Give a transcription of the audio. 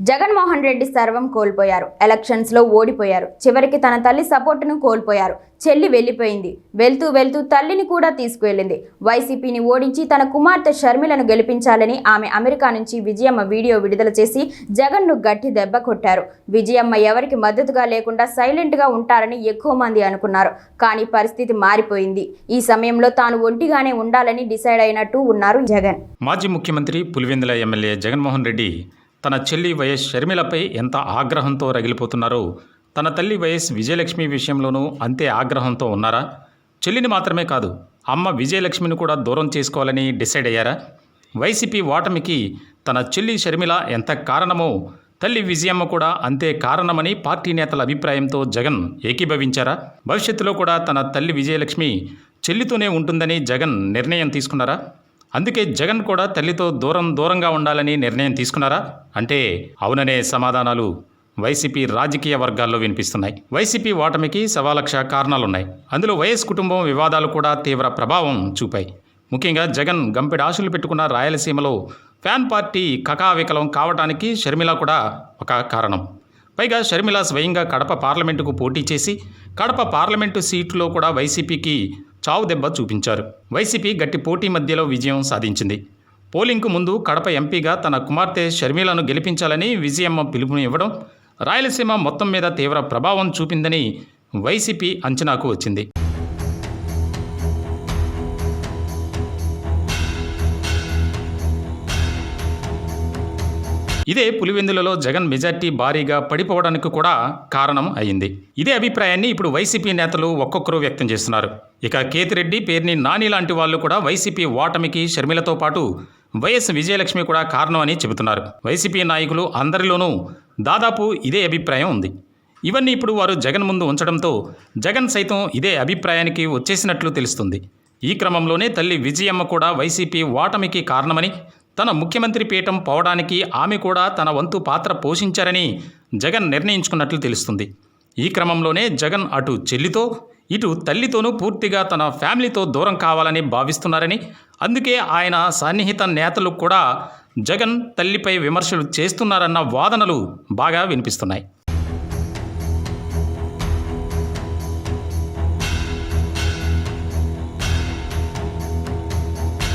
Jaganmohan Reddy సర్వం కోల్పోయారు. ఎలక్షన్స్లో ఓడిపోయారు. చివరికి తన తల్లి సపోర్టును కోల్పోయారు. చెల్లి వెళ్ళిపోయింది. వెళ్తూ వెళ్తూ తల్లిని కూడా తీసుకువెళ్ళింది. వైసీపీని ఓడించి తన కుమార్తె షర్మిలను గెలిపించాలని ఆమె అమెరికా నుంచి విజయమ్మ వీడియో విడుదల చేసి జగన్ను గట్టి దెబ్బ కొట్టారు. విజయమ్మ ఎవరికి మద్దతుగా లేకుండా సైలెంట్గా ఉంటారని ఎక్కువ మంది అనుకున్నారు. కానీ పరిస్థితి మారిపోయింది. ఈ సమయంలో తాను ఒంటిగానే ఉండాలని డిసైడ్ అయినట్టు ఉన్నారు జగన్. మాజీ ముఖ్యమంత్రి పులివెందుల ఎమ్మెల్యే జగన్మోహన్ రెడ్డి తన చెల్లి వైఎస్ షర్మిలపై ఎంత ఆగ్రహంతో రగిలిపోతున్నారో తన తల్లి వైఎస్ విజయలక్ష్మి విషయంలోనూ అంతే ఆగ్రహంతో ఉన్నారా? చెల్లిని మాత్రమే కాదు అమ్మ విజయలక్ష్మిని కూడా దూరం చేసుకోవాలని డిసైడ్ అయ్యారా? వైసీపీ ఓటమికి తన చెల్లి షర్మిల ఎంత కారణమో తల్లి విజయమ్మ కూడా అంతే కారణమని పార్టీ నేతల అభిప్రాయంతో జగన్ ఏకీభవించారా? భవిష్యత్తులో కూడా తన తల్లి విజయలక్ష్మి చెల్లితోనే ఉంటుందని జగన్ నిర్ణయం తీసుకున్నారా? అందుకే జగన్ కూడా తల్లితో దూరం దూరంగా ఉండాలని నిర్ణయం తీసుకున్నారా? అంటే అవుననే సమాధానాలు వైసీపీ రాజకీయ వర్గాల్లో వినిపిస్తున్నాయి. వైసీపీ ఓటమికి సవాలక్ష కారణాలున్నాయి. అందులో వైఎస్ కుటుంబం వివాదాలు కూడా తీవ్ర ప్రభావం చూపాయి. ముఖ్యంగా జగన్ గంపెడు ఆశలు పెట్టుకున్న రాయలసీమలో ఫ్యాన్ పార్టీ కకావికలం కావటానికి షర్మిల కూడా ఒక కారణం. పైగా షర్మిల స్వయంగా కడప పార్లమెంటుకు పోటీ చేసి కడప పార్లమెంటు సీట్లో కూడా వైసీపీకి చావు దెబ్బ చూపించారు. వైసీపీ గట్టి పోటీ మధ్యలో విజయం సాధించింది. పోలింగ్కు ముందు కడప ఎంపీగా తన కుమార్తె షర్మిలను గెలిపించాలని విజయమ్మ పిలుపుని ఇవ్వడం రాయలసీమ మొత్తం మీద తీవ్ర ప్రభావం చూపిందని వైసీపీ అంచనాకు వచ్చింది. ఇదే పులివెందులలో జగన్ మెజార్టీ భారీగా పడిపోవడానికి కూడా కారణం అయింది. ఇదే అభిప్రాయాన్ని ఇప్పుడు వైసీపీ నేతలు ఒక్కొక్కరు వ్యక్తం చేస్తున్నారు. ఇక కేతిరెడ్డి పేర్ని నాని లాంటి వాళ్ళు కూడా వైసీపీ ఓటమికి షర్మిలతో పాటు వైఎస్ విజయలక్ష్మి కూడా కారణం అని చెబుతున్నారు. వైసీపీ నాయకులు అందరిలోనూ దాదాపు ఇదే అభిప్రాయం ఉంది. ఇవన్నీ ఇప్పుడు వారు జగన్ ముందు ఉంచడంతో జగన్ సైతం ఇదే అభిప్రాయానికి వచ్చేసినట్లు తెలుస్తుంది. ఈ క్రమంలోనే తల్లి విజయమ్మ కూడా వైసీపీ ఓటమికి కారణమని తన ముఖ్యమంత్రి పీఠం పోవడానికి ఆమె కూడా తన వంతు పాత్ర పోషించారని జగన్ నిర్ణయించుకున్నట్లు తెలుస్తుంది. ఈ క్రమంలోనే జగన్ అటు చెల్లితో ఇటు తల్లితోనూ పూర్తిగా తన ఫ్యామిలీతో దూరం కావాలని భావిస్తున్నారని అందుకే ఆయన సన్నిహిత నేతలు కూడా జగన్ తల్లిపై విమర్శలు చేస్తున్నారన్న వాదనలు బాగా వినిపిస్తున్నాయి.